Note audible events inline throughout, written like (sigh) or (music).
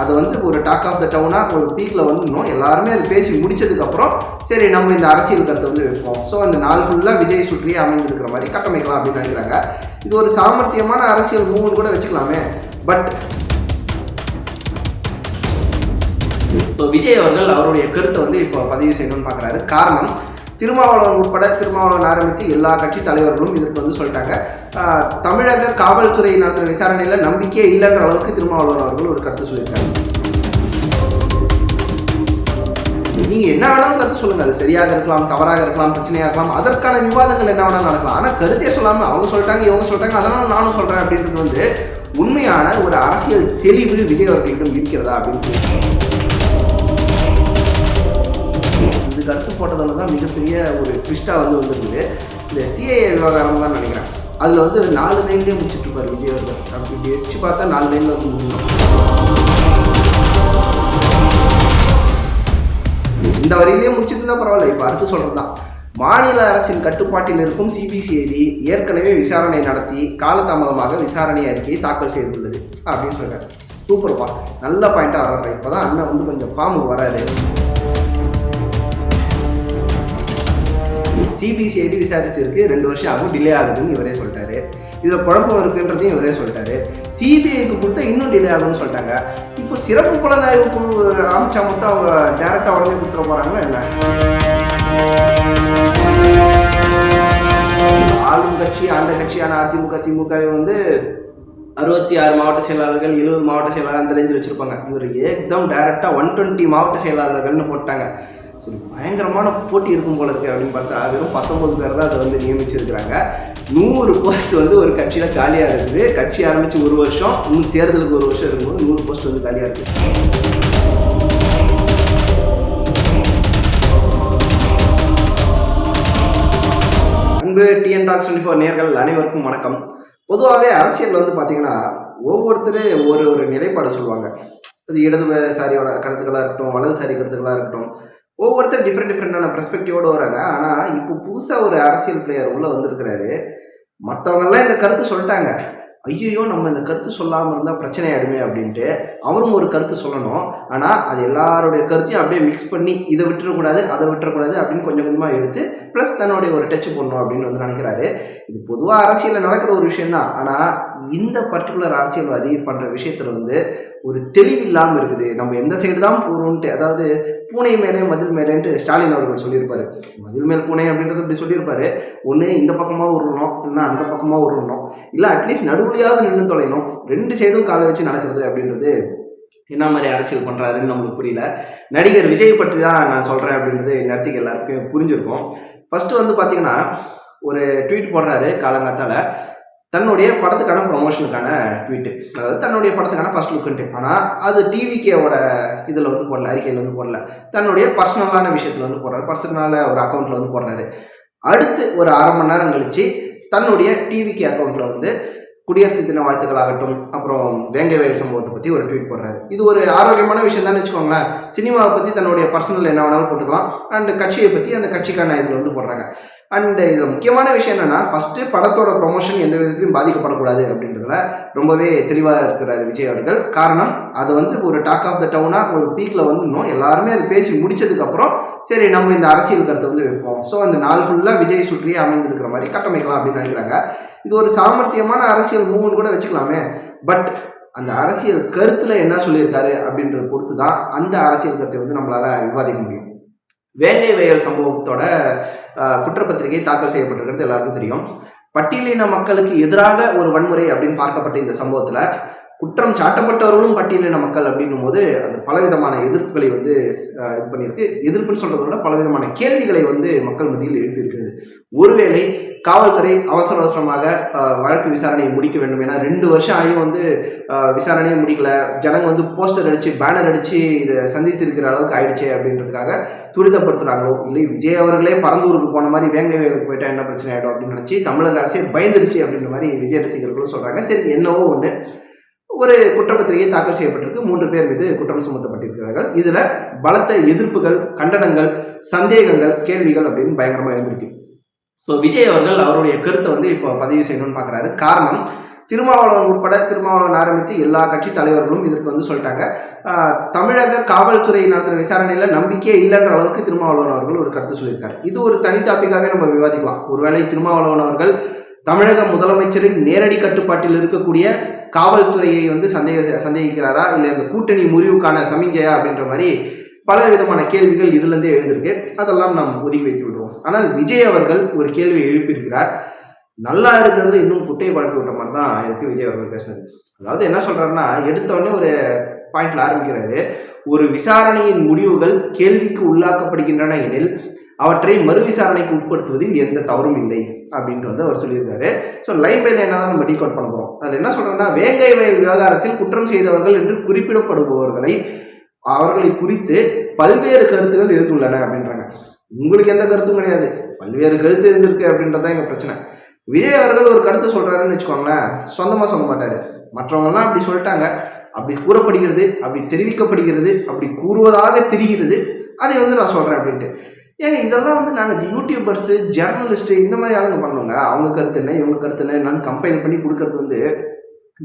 அது வந்து ஒரு டாக் ஆஃப் த டவுனாக ஒரு பீக்கில் வந்துடணும். எல்லாருமே அது பேசி முடிச்சதுக்கப்புறம் சரி நம்ம இந்த அரசியல் கருத்தை வந்து வைப்போம். ஸோ அந்த நாள் ஃபுல்லாக விஜய் சுற்றியே அமைந்திருக்கிற மாதிரி கட்டமைக்கலாம் அப்படின்னு நினைக்கிறாங்க. இது ஒரு சாமர்த்தியமான அரசியல் மூவ்னு கூட வச்சுக்கலாமே. பட் ஸோ விஜய் அவர்கள் அவருடைய கருத்தை வந்து இப்போ பதிவு செய்யணும்னு பார்க்குறாரு. காரணம் திருமாவளவன் உட்பட திருமாவளவன் ஆரம்பித்து எல்லா கட்சி தலைவர்களும் இதற்கு வந்து சொல்லிட்டாங்க. தமிழக காவல்துறை நடத்துகிற விசாரணையில் நம்பிக்கையே இல்லைன்ற அளவுக்கு திருமாவளவன் அவர்கள் ஒரு கருத்து சொல்லியிருக்காங்க நீங்கள் என்ன வேணாலும் கருத்து சொல்லுங்கள் அது சரியாக இருக்கலாம் தவறாக இருக்கலாம் பிரச்சனையாக இருக்கலாம். அதற்கான விவாதங்கள் என்ன வேணாலும் நடக்கலாம். ஆனால் கருத்தே சொல்லாமல் அவங்க சொல்லிட்டாங்க இவங்க சொல்லிட்டாங்க அதனால் நானும் சொல்கிறேன் அப்படின்றது வந்து உண்மையான ஒரு அரசியல் தெளிவு விஜய் அவர்களிடம் இருக்கிறதா அப்படின்னு இது கருத்து போட்டதால தான் மிகப்பெரிய ஒரு ட்விஸ்ட்டாக வந்து வந்திருக்குது. இந்த சிஏஏ விவகாரம் தான் நினைக்கிறேன். அதில் வந்து நாலு லைன்லேயே முடிச்சுட்டு இருப்பார் விஜய் அவர்கள். அப்படி வச்சு பார்த்தா நாலு லைனில் வந்து முடியும். இந்த வரியிலேயே முடிச்சிருந்தா பரவாயில்ல. இப்போ அடுத்து சொல்கிறது தான் மாநில அரசின் கட்டுப்பாட்டில் இருக்கும் சிபிசிஐடி ஏற்கனவே விசாரணை நடத்தி காலதாமதமாக விசாரணை அறிக்கையை தாக்கல் செய்துள்ளது. அப்படின்னு சொல்கிறார் சூப்பர்ப்பா. நல்ல பாயிண்ட்டாக வர்றாரு. இப்போ தான் அண்ணன் வந்து கொஞ்சம் ஃபார்முக்கு வராரு சிபிசிஐடி விசாரிச்சிருக்கு ரெண்டு வருஷம் ஆகும் டிலே ஆகுதுன்னு இவரே சொல்லிட்டாரு. இதில் குழப்பம் இருக்குன்றதையும் இவரே சொல்லிட்டாரு. சிபிஐக்கு கொடுத்தா இன்னும் டிலே ஆகும்னு சொல்லிட்டாங்க. இப்போ சிறப்பு புலனாய்வு குழு அமைச்சா மட்டும் அவங்க டேரெக்டாக உடனே கொடுத்துட போகிறாங்களா என்ன? ஆளும் கட்சி அந்த கட்சியான அதிமுக திமுகவை வந்து அறுபத்தி ஆறு மாவட்ட செயலாளர்கள் எழுபது மாவட்ட செயலாளர் அந்த ரேஞ்சில் வச்சுருப்பாங்க. இவர் ஏக்தம் டேரெக்டாக ஒன் டுவெண்ட்டி மாவட்ட செயலாளர்கள்னு போட்டாங்க. சரி பயங்கரமான போட்டி இருக்கும் போல இருக்கு அப்படின்னு பார்த்தா வெறும் பத்தொன்பது பேர் தான் அதை வந்து நியமிச்சிருக்கிறாங்க. நூறு போஸ்ட் வந்து ஒரு கட்சியில் காலியாக இருக்குது. கட்சி ஆரம்பித்து ஒரு வருஷம் இன்னும் தேர்தலுக்கு ஒரு வருஷம் இருக்கும்போது நூறு போஸ்ட் வந்து காலியாக இருக்குது அன்பு டிஎன் டாக்ஸ் டுவெண்ட்டி ஃபோர் நேர்கள் அனைவருக்கும் வணக்கம். பொதுவாகவே அரசியல் வந்து பார்த்தீங்கன்னா ஒவ்வொருத்தர் ஒரு ஒரு நிலைப்பாடு சொல்லுவாங்க. அது இடதுசாரியோட கருத்துக்களாக இருக்கட்டும் வலதுசாரி கருத்துக்களாக இருக்கட்டும். ஒவ்வொருத்தர் டிஃப்ரெண்ட் டிஃப்ரெண்டான பெர்ஸ்பெக்டிவோடு வராங்க. ஆனால் இப்போ புதுசாக ஒரு அரசியல் பிளேயர் உள்ளே வந்திருக்கிறாரு. மற்றவங்கெல்லாம் இந்த கருத்து சொல்லிட்டாங்க. ஐயோ நம்ம இந்த கருத்து சொல்லாமல் இருந்தால் பிரச்சனை ஆயிடுமே அப்படின்ட்டு அவரும் ஒரு கருத்து சொல்லணும். ஆனால் அது எல்லாருடைய கருத்தையும் அப்படியே மிக்ஸ் பண்ணி இதை விட்டுறக்கூடாது அதை விட்டுறக்கூடாது அப்படின்னு கொஞ்சம் கொஞ்சமாக எடுத்து ப்ளஸ் தன்னுடைய ஒரு டச் பண்ணணும் அப்படின்னு வந்து நினைக்கிறாரு. இது பொதுவாக அரசியலில் நடக்கிற ஒரு விஷயம் தான் ஆனால் இந்த பர்டிகுலர் அரசியல்வாதி பண்ணுற விஷயத்தில் வந்து ஒரு தெளிவு இல்லாமல் இருக்குது. நம்ம எந்த சைடு தான் போகிறோன்ட்டு அதாவது பூனை மேலே மதில் மேலேன்ட்டு ஸ்டாலின் அவர்கள் சொல்லியிருப்பாரு. மதில் மேல் பூனை அப்படின்றது இப்படி சொல்லியிருப்பாரு. ஒன்று இந்த பக்கமாக உருணும் இல்லைன்னா அந்த பக்கமாக உருணும் இல்லை அட்லீஸ்ட் நடுவுலையாவது நின்று தொலைணும் ரெண்டு சைடும் காலை வச்சு நடக்கிறது அப்படின்றது என்ன மாதிரி அரசியல் பண்ணுறாருன்னு நம்மளுக்கு புரியல. நடிகர் விஜய் பற்றி தான் நான் சொல்கிறேன் அப்படின்றது நேரத்துக்கு எல்லாருக்கும் புரிஞ்சிருக்கும். ஃபஸ்ட்டு வந்து பார்த்தீங்கன்னா ஒரு ட்வீட் போடுறாரு காலங்காத்தால. தன்னுடைய படத்துக்கான ப்ரொமோஷனுக்கான ட்வீட்டு அதாவது தன்னுடைய படத்துக்கான ஃபர்ஸ்ட் லுக்குன்ட்டு ஆனால் அது டிவிகேவோட இதில் வந்து போடல அறிக்கையில் வந்து போடல. தன்னுடைய பர்சனலான விஷயத்தில் வந்து போடுறாரு. பர்சனலான ஒரு அக்கௌண்ட்டில் வந்து போடுறாரு. அடுத்து ஒரு அரை மணி நேரம் கழித்து தன்னுடைய டிவிகே அக்கௌண்ட்டில் வந்து குடியரசு தின வாழ்த்துக்கள் ஆகட்டும் அப்புறம் வேங்கவேல் சம்பவத்தை பற்றி ஒரு ட்வீட் போடுறாரு. இது ஒரு ஆரோக்கியமான விஷயம் தான் வச்சுக்கோங்களேன். சினிமாவை பற்றி தன்னுடைய பர்சனல் என்ன வேணாலும் போட்டுக்கலாம். அண்ட் கட்சியை பற்றி அந்த கட்சிக்கான இதில் வந்து போடுறாங்க. அண்ட் இதில் முக்கியமான விஷயம் என்னென்னா ஃபஸ்ட்டு படத்தோட ப்ரொமோஷன் எந்த விதத்திலையும் பாதிக்கப்படக்கூடாது அப்படின்றதுல ரொம்பவே தெளிவாக இருக்கிறார் விஜய் அவர்கள். காரணம் அது வந்து ஒரு டாக் ஆஃப் த டவுனாக ஒரு பீக்கில் வந்துடணும். எல்லாருமே அது பேசி முடிச்சதுக்கப்புறம் சரி நம்ம இந்த அரசியல் கருத்தை வந்து வைப்போம். ஸோ அந்த நாள் ஃபுல்லாக விஜய் சுற்றியே அமைந்திருக்கிற மாதிரி கட்டமைக்கலாம் அப்படின்னு நினைக்கிறாங்க. இது ஒரு சாமர்த்தியமான அரசியல் மூவ்னு கூட வச்சுக்கலாமே. பட் அந்த அரசியல் கருத்தில் என்ன சொல்லியிருக்காரு அப்படின்றத பொறுத்து தான் அந்த அரசியல் கருத்தை வந்து நம்மளால் விவாதிக்க முடியும். வேங்கை வயல் சம்பவத்தோட குற்றப்பத்திரிகை தாக்கல் செய்யப்பட்டிருக்கிறது எல்லாருக்கும் தெரியும். பட்டியலின மக்களுக்கு எதிராக ஒரு வன்முறை அப்படின்னு பார்க்கப்பட்ட இந்த சம்பவத்தில் குற்றம் சாட்டப்பட்டவர்களும் பட்டியலின மக்கள் அப்படின்னும் போது அது பலவிதமான எதிர்ப்புகளை வந்து இது பண்ணியிருக்கு. எதிர்ப்புன்னு சொல்றதை விட பலவிதமான கேள்விகளை வந்து மக்கள் மத்தியில் எழுப்பியிருக்கிறது. ஒருவேளை காவல்துறை அவசர அவசரமாக வழக்கு விசாரணையை முடிக்க வேண்டும். ஏன்னா ரெண்டு வருஷம் ஆகியும் வந்து அஹ், விசாரணையை முடிக்கல. ஜனங்க வந்து போஸ்டர் அடிச்சு பேனர் அடிச்சு இதை சந்திச்சிருக்கிற அளவுக்கு ஆயிடுச்சே அப்படின்றதுக்காக துரிதப்படுத்துறாங்களோ? இல்லை விஜய் அவர்களே பரந்தூருக்கு போன மாதிரி வேங்கை வேலுக்கு போயிட்டா என்ன பிரச்சனை ஆகிடும் அப்படின்னு நினச்சி தமிழக அரசே பயந்துருச்சு அப்படின்ற மாதிரி விஜய் ரசிகர்களும் சொல்றாங்க. சரி என்னவோ ஒன்று ஒரு குற்றப்பத்திரிகை தாக்கல் செய்யப்பட்டிருக்கு. மூன்று பேர் மீது குற்றம் சுமத்தப்பட்டிருக்கிறார்கள். இதுல பலத்த எதிர்ப்புகள் கண்டனங்கள் சந்தேகங்கள் கேள்விகள் அப்படின்னு பயங்கரமா இருந்திருக்கு ஸோ விஜய் அவர்கள் அவருடைய கருத்தை வந்து இப்போ பதிவு செய்யணும்னு பார்க்குறாரு காரணம் திருமாவளவன் உட்பட திருமாவளவன் ஆரம்பித்து எல்லா கட்சி தலைவர்களும் இதற்கு வந்து சொல்லிட்டாங்க. தமிழக காவல்துறை நடத்துகிற விசாரணையில் நம்பிக்கையே இல்லைன்ற அளவுக்கு திருமாவளவன் அவர்கள் ஒரு கருத்து சொல்லியிருக்காரு. இது ஒரு தனி டாப்பிக்காகவே நம்ம விவாதிக்கலாம். ஒருவேளை திருமாவளவன் அவர்கள் தமிழக முதலமைச்சரின் நேரடி கட்டுப்பாட்டில் இருக்கக்கூடிய காவல்துறையை வந்து சந்தேக சந்தேகிக்கிறாரா? இல்லை இந்த கூட்டணி முறிவுக்கான சமிஞ்சையா? அப்படின்ற மாதிரி பல விதமான கேள்விகள் இதுலேருந்தே எழுந்திருக்கு. அதெல்லாம் நாம் ஒதுக்கி வைத்து விடுவோம். ஆனால் விஜய் அவர்கள் ஒரு கேள்வியை எழுப்பியிருக்கிறார். நல்லா இருக்கிறதுல இன்னும் குட்டையை வளர்த்து விட்ட மாதிரி தான் இருக்கு விஜய் அவர்கள் பேசினது. அதாவது என்ன சொல்றாருன்னா எடுத்தவொடனே ஒரு பாயிண்ட்ல ஆரம்பிக்கிறாரு. ஒரு விசாரணையின் முடிவுகள் கேள்விக்கு உள்ளாக்கப்படுகின்றன எனில் அவற்றை மறு விசாரணைக்கு உட்படுத்துவதில் எந்த தவறும் இல்லை அப்படின்ட்டு வந்து அவர் சொல்லியிருக்காரு. ஸோ லைன் பை லைனாக தான் நம்ம டீகோட் பண்ண போகிறோம் அதில் என்ன சொல்கிறோம்னா வேங்கை வயல் விவகாரத்தில் குற்றம் செய்தவர்கள் என்று குறிப்பிடப்படுபவர்களை அவர்களை குறித்து பல்வேறு கருத்துகள் இருந்துள்ளன அப்படின்றாங்க. உங்களுக்கு எந்த கருத்தும் கிடையாது. பல்வேறு கருத்து இருந்திருக்கு அப்படின்றதான் எங்கள் பிரச்சனை. விஜய் அவர்கள் ஒரு கருத்து சொல்கிறாருன்னு வச்சுக்கோங்களேன் சொந்தமாக சொல்ல மாட்டார். மற்றவங்கலாம் அப்படி சொல்லிட்டாங்க. அப்படி கூறப்படுகிறது அப்படி தெரிவிக்கப்படுகிறது அப்படி கூறுவதாக தெரிகிறது. அதை வந்து நான் சொல்கிறேன் அப்படின்ட்டு. ஏங்க இதெல்லாம் வந்து நாங்கள் யூடியூபர்ஸு ஜேர்னலிஸ்ட்டு இந்த மாதிரி ஆளுங்க பண்ணுவோங்க அவங்க கருத்து என்ன இவங்க கருத்து என்ன என்னன்னு கம்பைல் பண்ணி கொடுக்கறது வந்து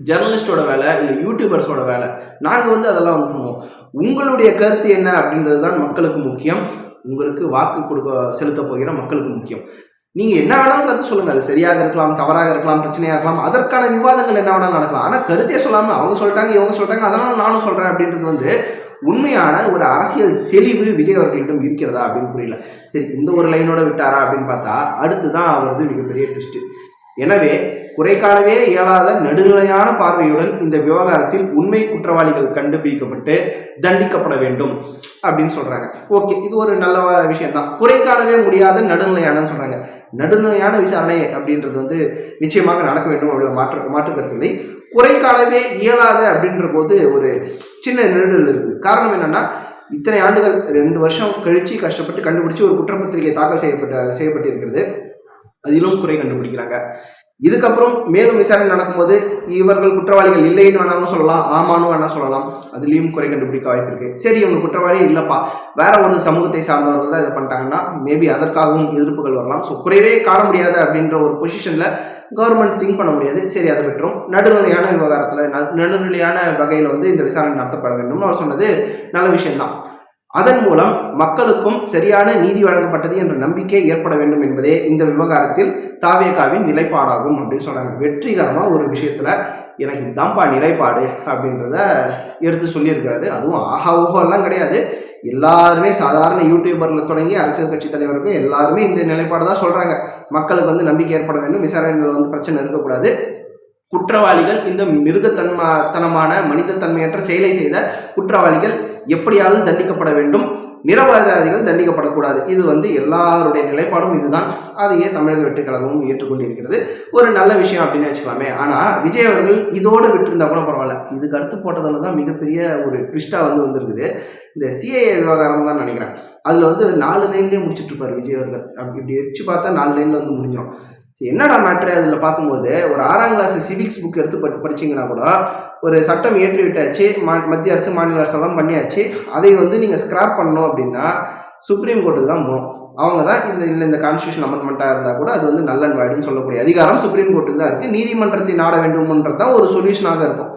ஜேர்னலிஸ்டோட வேலை இல்லை யூடியூபர்ஸோட வேலை. நாங்கள் வந்து அதெல்லாம் வந்து பண்ணுவோம். உங்களுடைய கருத்து என்ன அப்படின்றது தான் மக்களுக்கு முக்கியம். உங்களுக்கு வாக்கு கொடுக்க செலுத்த போகிற மக்களுக்கு முக்கியம். நீங்கள் என்ன வேணாலும் கருத்து சொல்லுங்கள் அது சரியாக இருக்கலாம் தவறாக இருக்கலாம் பிரச்சனையாக இருக்கலாம் அதற்கான விவாதங்கள் என்ன வேணாலும் நடக்கலாம். ஆனால் கருத்தே சொல்லாமல் அவங்க சொல்லிட்டாங்க இவங்க சொல்லிட்டாங்க அதனால நானும் சொல்கிறேன் அப்படின்றது வந்து உண்மையான ஒரு அரசியல் தெளிவு விஜய் அவர்களிடம் இருக்கிறதா அப்படின்னு புரியல. சரி இந்த ஒரு லைனோட விட்டாரா அப்படின்னு பார்த்தா அடுத்து தான் வந்து மிகப்பெரிய ட்விஸ்ட் எனவே குறை காணவே இயலாத நடுநிலையான பார்வையுடன் இந்த விவகாரத்தில் உண்மை குற்றவாளிகள் கண்டுபிடிக்கப்பட்டு தண்டிக்கப்பட வேண்டும் அப்படின்னு சொல்றாங்க. ஓகே இது ஒரு நல்ல விஷயம் தான் குறை காணவே முடியாத நடுநிலையானன்னு சொல்றாங்க. நடுநிலையான விசாரணை அப்படின்றது வந்து நிச்சயமாக நடக்க வேண்டும் அப்படின்னு மாற்று மாற்று கருத்து இல்லை. குறை காணவே இயலாத அப்படின்ற போது ஒரு சின்ன நெருடல் இருக்குது. காரணம் என்னன்னா இத்தனை ஆண்டுகள் ரெண்டு வருஷம் கழிச்சு கஷ்டப்பட்டு கண்டுபிடிச்சு ஒரு குற்றப்பத்திரிகை தாக்கல் செய்யப்பட்ட செய்யப்பட்டிருக்கிறது. அதிலும் குறை கண்டுபிடிக்கிறாங்க. இதுக்கப்புறம் மேலும் விசாரணை நடக்கும்போது இவர்கள் குற்றவாளிகள் இல்லைன்னு வேணாலும் சொல்லலாம் ஆமான்னு வேணா சொல்லலாம். அதுலேயும் குறை கண்டுபிடிக்க வாய்ப்பு இருக்கு. சரி இவங்க குற்றவாளியே இல்லைப்பா. வேற ஒரு சமூகத்தை சார்ந்தவர்கள் தான் இதை பண்ணிட்டாங்கன்னா மேபி அதற்காகவும் எதிர்ப்புகள் வரலாம். ஸோ குறைவே காண முடியாது அப்படின்ற ஒரு பொசிஷன்ல கவர்மெண்ட் திங்க் பண்ண முடியாது. சரி அதை விட்டுரும். நடுநிலையான விவகாரத்தில் நடுநிலையான வகையில் வந்து இந்த விசாரணை நடத்தப்பட வேண்டும்னு அவர் சொன்னது நல்ல விஷயம்தான். அதன் மூலம் மக்களுக்கும் சரியான நீதி வழங்கப்பட்டது என்ற நம்பிக்கை ஏற்பட வேண்டும் என்பதே இந்த விவகாரத்தில் தாவேகாவின் நிலைப்பாடாகும் அப்படின்னு சொல்றாங்க. வெற்றிகரமாக ஒரு விஷயத்துல எனக்கு இதுதான்ப்பா நிலைப்பாடு அப்படின்றத எடுத்து சொல்லியிருக்கிறாரு. அதுவும் ஆஹா ஓஹோ எல்லாம் கிடையாது. எல்லாருமே சாதாரண யூடியூபரில் தொடங்கி அரசியல் கட்சி தலைவருக்கும் எல்லாருமே இந்த நிலைப்பாடு தான் சொல்கிறாங்க மக்களுக்கு வந்து நம்பிக்கை ஏற்பட வேண்டும். விசாரணைகள் வந்து பிரச்சனை இருக்கக்கூடாது. குற்றவாளிகள் இந்த மிருகத்தன்மா தனமான மனிதத்தன்மையற்ற செயலை செய்த குற்றவாளிகள் எப்படியாவது தண்டிக்கப்பட வேண்டும். நிரபராதிகள் தண்டிக்கப்படக்கூடாது. இது வந்து எல்லாருடைய நிலைப்பாடும் இதுதான். அதையே தமிழக வெற்றி கழகமும் ஏற்றுக்கொண்டிருக்கிறது. ஒரு நல்ல விஷயம் அப்படின்னு வச்சுக்கலாமே. ஆனால் விஜய் அவர்கள் இதோடு விட்டிருந்தா கூட பரவாயில்ல. இதுக்கு அடுத்து போட்டதில் தான் மிகப்பெரிய ஒரு ட்விஸ்ட்டாக வந்து வந்திருக்குது. இந்த சிஏஏ விவகாரம் தான் நினைக்கிறேன். அதில் வந்து நாலு லைன்லேயே முடிச்சுட்டு இருப்பார் விஜய் அவர்கள். அப்படி இப்படி வச்சு பார்த்தா நாலு லைனில் வந்து முடிஞ்சிடும் என்னடா மேட்ரு அதில் பார்க்கும்போது ஒரு ஆறாம் கிளாஸ் சிவிக்ஸ் புக் எடுத்து படி படிச்சீங்கன்னா கூட ஒரு சட்டம் ஏற்றி விட்டாச்சு மா மத்திய அரசு மாநில அரசு எல்லாம் பண்ணியாச்சு அதை வந்து நீங்கள் ஸ்கிராப் பண்ணணும் அப்படின்னா சுப்ரீம் கோர்ட்டுக்கு தான் போகணும். அவங்க தான் இந்த இல்லை இந்த கான்ஸ்டியூஷன் அமெண்ட்மெண்ட்டாக இருந்தால் கூட அது வந்து நல்ல வாய்டுன்னு சொல்லக்கூடிய அதிகாரம் சுப்ரீம் கோர்ட்டுக்கு தான் இருக்குது நீதிமன்றத்தை நாட வேண்டும்ன்றது தான் ஒரு சொல்யூஷனாக இருக்கும்.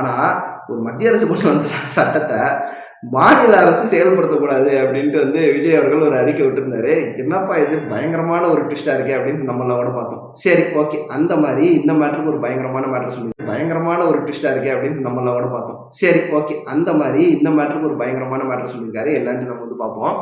ஆனால் ஒரு மத்திய அரசு கொண்டு வந்த சட்டத்தை மாநில அரசு செயல்படுத்தக்கூடாது அப்படின்ட்டு வந்து விஜய் அவர்கள் ஒரு அறிக்கை விட்டுருந்தாரு. என்னப்பா இது? பயங்கரமான ஒரு ட்விஸ்டாக இருக்கே அப்படின்னு நம்மளாம் கூட பார்த்தோம். சரி ஓகே. அந்த மாதிரி இந்த மேட்டருக்கு ஒரு பயங்கரமான மேட்டர் சொல்லி பயங்கரமான ஒரு ட்விஸ்டாக இருக்கே அப்படின்னு நம்மளாம் கூட பார்த்தோம். சரி ஓகே. அந்த மாதிரி இந்த மேட்டருக்கு ஒரு பயங்கரமான மேட்டர் சொல்லியிருக்காரு. என்னன்னு நம்ம வந்து பார்ப்போம்.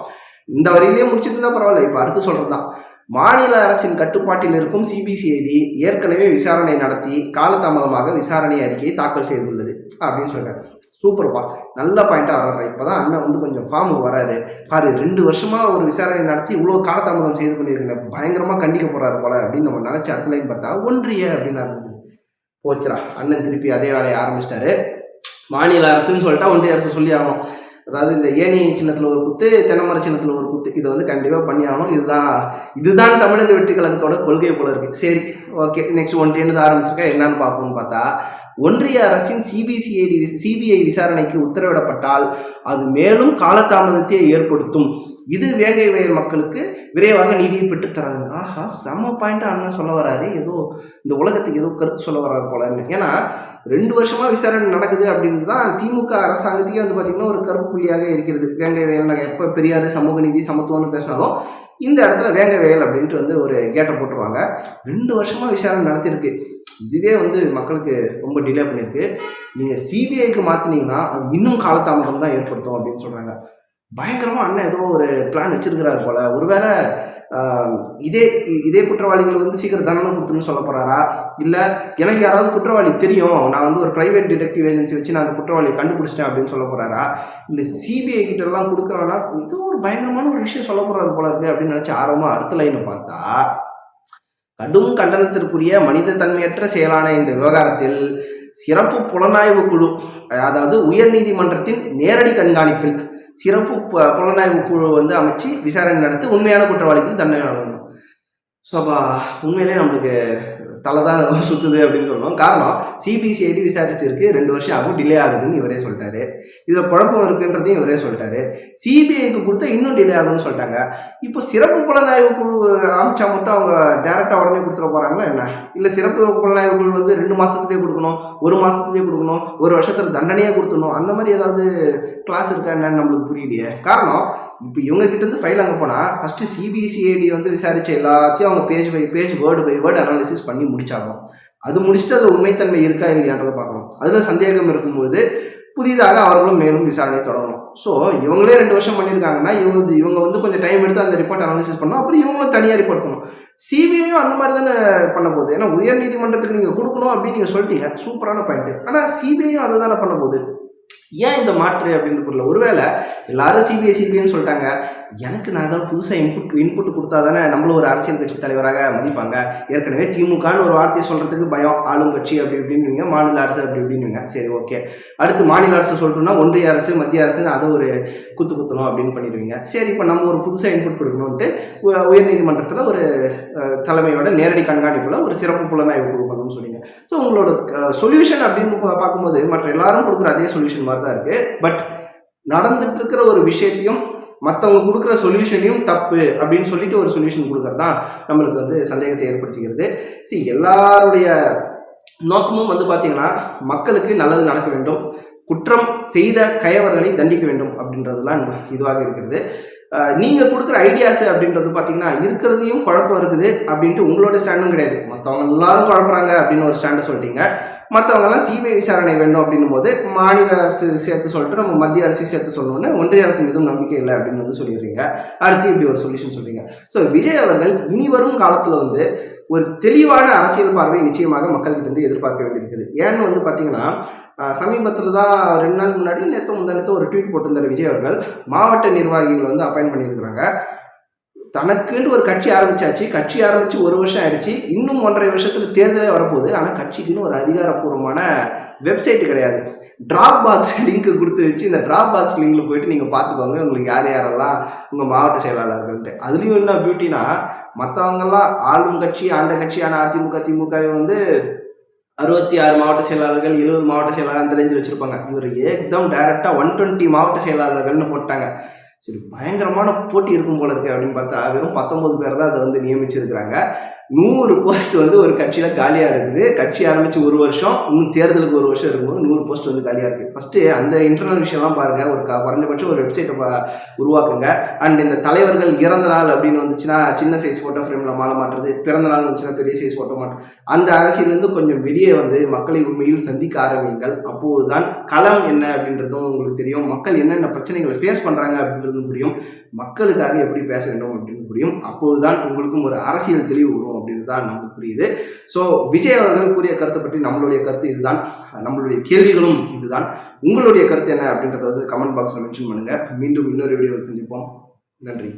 இந்த வரையிலேயே முடிச்சிருந்தா பரவாயில்ல. இப்போ அடுத்து சொல்கிறது தான் மாநில அரசின் கட்டுப்பாட்டில் இருக்கும் சிபிசிஐடி ஏற்கனவே விசாரணை நடத்தி காலதாமதமாக விசாரணை அறிக்கையை தாக்கல் செய்துள்ளது அப்படின்னு சொல்றாரு. சூப்பர்ப்பா. நல்ல பாயிண்ட்டாக வர்றாரு இப்பதான் அண்ணன் வந்து கொஞ்சம் ஃபார்ம் வராரு. பாரு ரெண்டு வருஷமாக ஒரு விசாரணை நடத்தி இவ்வளோ காலதாமதம் செய்து பண்ணியிருக்கீங்க பயங்கரமாக கண்டிக்க போகிறாரு போல அப்படின்னு நம்ம நினச்ச இடத்துலன்னு பார்த்தா ஒன்றிய அப்படின்னு போச்சுரா அண்ணன் திருப்பி அதே வேலையை ஆரம்பிச்சிட்டாரு. மாநில அரசுன்னு சொல்லிட்டா ஒன்றிய அரசு சொல்லி ஆகணும். அதாவது இந்த ஏனி சின்னத்தில் ஒரு குத்து தென்னமர சின்னத்தில் ஒரு குத்து. இதை வந்து கண்டிப்பாக பண்ணி ஆகணும். இதுதான் இதுதான் தமிழக வெற்றி கழகத்தோட கொள்கை போல இருக்கு. சரி ஓகே நெக்ஸ்ட் ஒன்றியன்னு ஆரம்பிச்சிருக்கா என்னன்னு பார்ப்போம்னு பார்த்தா ஒன்றிய அரசின் சிபிசிஐடி சிபிஐ விசாரணைக்கு உத்தரவிடப்பட்டால் அது மேலும் காலதாமதத்தை ஏற்படுத்தும். இது வேங்கை வயல் மக்களுக்கு விரைவாக நீதியை பெற்றுத்தராது ஆஹா செம பாயிண்டா அண்ணன் சொல்ல வராரு. ஏதோ இந்த உலகத்துக்கு ஏதோ கருத்து சொல்ல வராரு போல ஏன்னா ரெண்டு வருஷமா விசாரணை நடக்குது அப்படின்னு தான் திமுக அரசாங்கத்துக்கே வந்து பார்த்தீங்கன்னா ஒரு கருப்பு புள்ளியாக இருக்கிறது. வேங்கை வயல் எப்போ பெரியார் சமூக நீதி சமத்துவம்னு பேசினாலும் இந்த இடத்துல வேங்கை வயல் அப்படின்ட்டு வந்து ஒரு கேட்டை போட்டுருவாங்க. ரெண்டு வருஷமா விசாரணை நடத்திருக்கு. இதுவே வந்து மக்களுக்கு ரொம்ப டிலே பண்ணியிருக்கு நீங்கள் சிபிஐக்கு மாற்றினீங்கன்னா அது இன்னும் காலதாமதம் தான் ஏற்படுத்தும் அப்படின்னு சொல்கிறாங்க பயங்கரமாக அண்ணன் ஏதோ ஒரு பிளான் வச்சிருக்கிறாரு போல. ஒருவேளை இதே இதே குற்றவாளிகள் வந்து சீக்கிரம் தண்டனை கொடுத்துன்னு சொல்ல போகிறாரா இல்லை எனக்கு யாராவது குற்றவாளி தெரியும். நான் வந்து ஒரு ப்ரைவேட் டிடெக்டிவ் ஏஜென்சி வச்சு நான் அந்த குற்றவாளியை கண்டுபிடிச்சிட்டேன் அப்படின்னு சொல்ல போகிறாரா இல்லை சிபிஐ கிட்டலாம் கொடுக்க வேணாம் இது ஒரு பயங்கரமான ஒரு விஷயம் சொல்ல போகிறாரு போல இருக்குது அப்படின்னு நினச்சி ஆர்வமாக அடுத்த லைனை பார்த்தா கடும் கண்டனத்திற்குரிய மனித தன்மையற்ற செயலான இந்த விவகாரத்தில் சிறப்பு புலனாய்வு குழு அதாவது உயர்நீதிமன்றத்தின் நேரடி கண்காணிப்பில் சிறப்பு புலனாய்வு குழு வந்து அமைச்சு விசாரணை நடத்தி உண்மையான குற்றவாளிக்கு தண்டனை வழங்கும். ஸோ அப்போ உண்மையிலே நம்மளுக்கு தலை தான் (laughs) சுற்றுது அப்படின்னு சொல்லணும். காரணம் சிபிசிஐடி விசாரிச்சிருக்கு. ரெண்டு வருஷம் ஆகும் டிலே ஆகுதுன்னு இவரே சொல்லிட்டாரு. இதில் குழப்பம் இருக்குன்றதையும் இவரே சொல்லிட்டாரு. சிபிஐக்கு கொடுத்தா இன்னும் டிலே ஆகும்னு சொல்லிட்டாங்க. இப்போ சிறப்பு புலனாய்வு குழு அமைச்சா மட்டும் அவங்க டேரெக்டாக உடனே கொடுத்துட போகிறாங்களா என்ன? இல்லை சிறப்பு புலனாய்வு குழு வந்து ரெண்டு மாதத்துலேயே கொடுக்கணும் ஒரு மாதத்துலேயே கொடுக்கணும் ஒரு வருஷத்தில் தண்டனையே கொடுத்துடணும். அந்த மாதிரி ஏதாவது கிளாஸ் இருக்கா என்னன்னு நம்மளுக்கு புரியலையே. காரணம் இப்போ இவங்க கிட்ட இருந்து ஃபைல் அங்கே போனால் ஃபஸ்ட்டு சிபிசிஐடி வந்து விசாரிச்ச எல்லாத்தையும் அவங்க page by page word by word analysis பண்ணி முடிச்சாகணும். அது முடிச்சுட்டு அது உண்மைத்தன்மை இருக்கா இல்லையான்றதை பார்க்கணும். அதில் சந்தேகம் இருக்கும்போது புதிதாக அவர்களும் மேலும் விசாரணை தொடங்கணும். ஸோ இவங்களே ரெண்டு வருஷம் பண்ணியிருக்காங்கன்னா இவங்க வந்து- இவங்க வந்து கொஞ்சம் டைம் எடுத்து அந்த ரிப்போர்ட் அனாலிசிஸ் பண்ணணும். அப்புறம் இவங்களும் தனியாக ரிப்போர்ட் பண்ணணும். சிபிஐயும் அந்த மாதிரி தானே பண்ண போகுது ஏன்னா உயர் நீதிமன்றத்துக்கு நீங்கள் கொடுக்கணும் அப்படின்னு நீங்கள் சொல்லிட்டீங்க. சூப்பரான பாயிண்ட் ஆனால் சிபிஐயும் அதை தானே பண்ண போகுது ஏன் இந்த மாற்று அப்படின்னு புரியல. ஒருவேளை எல்லாரும் சிபிஐ சிபிஐன்னு சொல்லிட்டாங்க. எனக்கு நான் ஏதாவது புதுசாக இன்புட் இன்புட் கொடுத்தா தானே நம்மளும் ஒரு அரசியல் கட்சி தலைவராக மதிப்பாங்க. ஏற்கனவே திமுகன்னு ஒரு வார்த்தையை சொல்கிறதுக்கு பயம் ஆளும் கட்சி அப்படி இப்படின்னுவீங்க மாநில அரசு அப்படி இப்படின்னுவீங்க. சரி ஓகே. அடுத்து மாநில அரசு சொல்லிட்டோம்னா ஒன்றிய அரசு மத்திய அரசுன்னு அதை ஒரு குத்து குத்தணும் அப்படின்னு பண்ணிடுவீங்க. சரி இப்போ நம்ம ஒரு புதுசாக இன்புட் கொடுக்கணும்ட்டு உயர்நீதிமன்றத்தில் ஒரு தலைமையோட நேரடி கண்காணிப்பில் ஒரு சிறப்பு புலனாய்வு கொடுக்கணும் பண்ணணும்னு சொன்னீங்க. ஸோ உங்களோட சொல்யூஷன் அப்படின்னு பா- பார்க்கும்போது மற்ற எல்லாரும் கொடுக்குற அதே சொல்யூஷன் மாதிரி தான் இருக்குது பட் நடந்துட்டு இருக்கிற ஒரு விஷயத்தையும் மற்றவங்க கொடுக்குற சொல்யூஷனையும் தப்பு அப்படின்னு சொல்லிட்டு ஒரு சொல்யூஷன் கொடுக்குறது தான் நம்மளுக்கு வந்து சந்தேகத்தை ஏற்படுத்திக்கிறது. See எல்லாருடைய நோக்கமும் வந்து பார்த்தீங்கன்னா மக்களுக்கு நல்லது நடக்க வேண்டும். குற்றம் செய்த கயவர்களை தண்டிக்க வேண்டும் அப்படின்றதுலாம் இதுவாக இருக்கிறது. நீங்கள் கொடுக்குற ஐடியாஸ் அப்படின்றது பார்த்தீங்கன்னா இருக்கிறதையும் குழப்பம் இருக்குது அப்படின்ட்டு உங்களோட ஸ்டாண்டும் கிடையாது. மற்றவங்க எல்லாரும் குழப்புறாங்க அப்படின்னு ஒரு ஸ்டாண்டை சொல்லிட்டீங்க. மற்றவங்கெல்லாம் சிபிஐ விசாரணை வேண்டும் அப்படின்னும் போது மாநில அரசு சேர்த்து சொல்லிட்டு நம்ம மத்திய அரசு சேர்த்து சொல்லணும்னு ஒன்றிய அரசு மீதும் நம்பிக்கை இல்லை அப்படின்னு வந்து சொல்லிடுறீங்க. அடுத்து இப்படி ஒரு சொல்யூஷன் சொல்றீங்க. ஸோ விஜய் அவர்கள் இனி வரும் காலத்தில் வந்து ஒரு தெளிவான அரசியல் பார்வை நிச்சயமாக மக்கள்கிட்ட இருந்து எதிர்பார்க்க வேண்டியிருக்குது. ஏன்னு வந்து பார்த்தீங்கன்னா சமீபத்தில் தான் ரெண்டு நாள் முன்னாடி நேற்று முந்தானத்து ஒரு ட்வீட் போட்டிருந்தார் விஜய் அவர்கள். மாவட்ட நிர்வாகிகள் வந்து அப்பாயின் பண்ணியிருக்கிறாங்க. தனக்குன்னு ஒரு கட்சி ஆரம்பிச்சாச்சு. கட்சி ஆரம்பித்து ஒரு வருஷம் ஆயிடுச்சு. இன்னும் ஒன்றரை வருஷத்துக்கு தேர்தலே வரப்போகுது. ஆனால் கட்சிக்குன்னு ஒரு அதிகாரப்பூர்வமான வெப்சைட் கிடையாது. ட்ராப் பாக்ஸ் லிங்க்கு கொடுத்து வச்சு இந்த ட்ராப் பாக்ஸ் லிங்கில் போயிட்டு நீங்கள் பார்த்துக்கோங்க. உங்களுக்கு யார் யாரெல்லாம் உங்கள் மாவட்ட செயலாளர்கள்ட்டு அதுலேயும் என்ன பியூட்டினா மற்றவங்கெல்லாம் ஆளும் கட்சி ஆண்ட கட்சியான அதிமுக திமுகவை வந்து அறுபத்தி ஆறு மாவட்ட செயலாளர்கள் எழுபது மாவட்ட செயலாளர் அந்த ரேஞ்சில் வச்சுருப்பாங்க. இவர் ஏக்தம் டைரெக்டாக ஒன் டுவெண்ட்டி மாவட்ட செயலாளர்கள்னு போட்டாங்க. சரி பயங்கரமான போட்டி இருக்கும் போல இருக்கு அப்படின்னு பார்த்தா வெறும் பத்தொன்பது பேர் தான் அதை வந்து நியமிச்சிருக்கிறாங்க. நூறு போஸ்ட் வந்து ஒரு கட்சியில் காலியாக இருக்குது. கட்சி ஆரம்பிச்சு ஒரு வருஷம் இன்னும் தேர்தலுக்கு ஒரு வருஷம் இருக்கும்போது நூறு போஸ்ட் வந்து காலியாக இருக்குது. ஃபஸ்ட்டு அந்த இன்டர்னல் விஷயம்லாம் பாருங்கள் ஒரு குறைஞ்சபட்சம் ஒரு வெப்சைட்டை உருவாக்குங்க. அண்ட் இந்த தலைவர்கள் இறந்த நாள் அப்படின்னு வந்துச்சுன்னா சின்ன சைஸ் ஃபோட்டோ ஃப்ரேமில் மாலை மாட்டுறது பிறந்த நாள் வந்துச்சுன்னா பெரிய சைஸ் ஃபோட்டோ மாட்டோம் அந்த அரசியலேருந்து கொஞ்சம் வெளியே வந்து மக்களை உண்மையில் சந்திக்க ஆரம்பிங்கள் அப்போதுதான் களம் என்ன அப்படின்றதும் உங்களுக்கு தெரியும். மக்கள் என்னென்ன பிரச்சனைகளை ஃபேஸ் பண்ணுறாங்க அப்படின்றதும் புரியும் மக்களுக்காக எப்படி பேச வேண்டும் அப்படின்னு புரியும் அப்போதுதான் உங்களுக்கும் ஒரு அரசியல் தெளிவு வரும் அப்படின்னு தான் நமக்கு புரியுது. ஸோ விஜய் அவர்கள் கூறிய கருத்தை பற்றி நம்மளுடைய கருத்து இதுதான். நம்மளுடைய கேள்விகளும் இதுதான். உங்களுடைய கருத்து என்ன அப்படின்றத வந்து கமெண்ட் பாக்ஸில் மென்ஷன் பண்ணுங்கள் மீண்டும் இன்னொரு வீடியோவில் சந்திப்போம். நன்றி.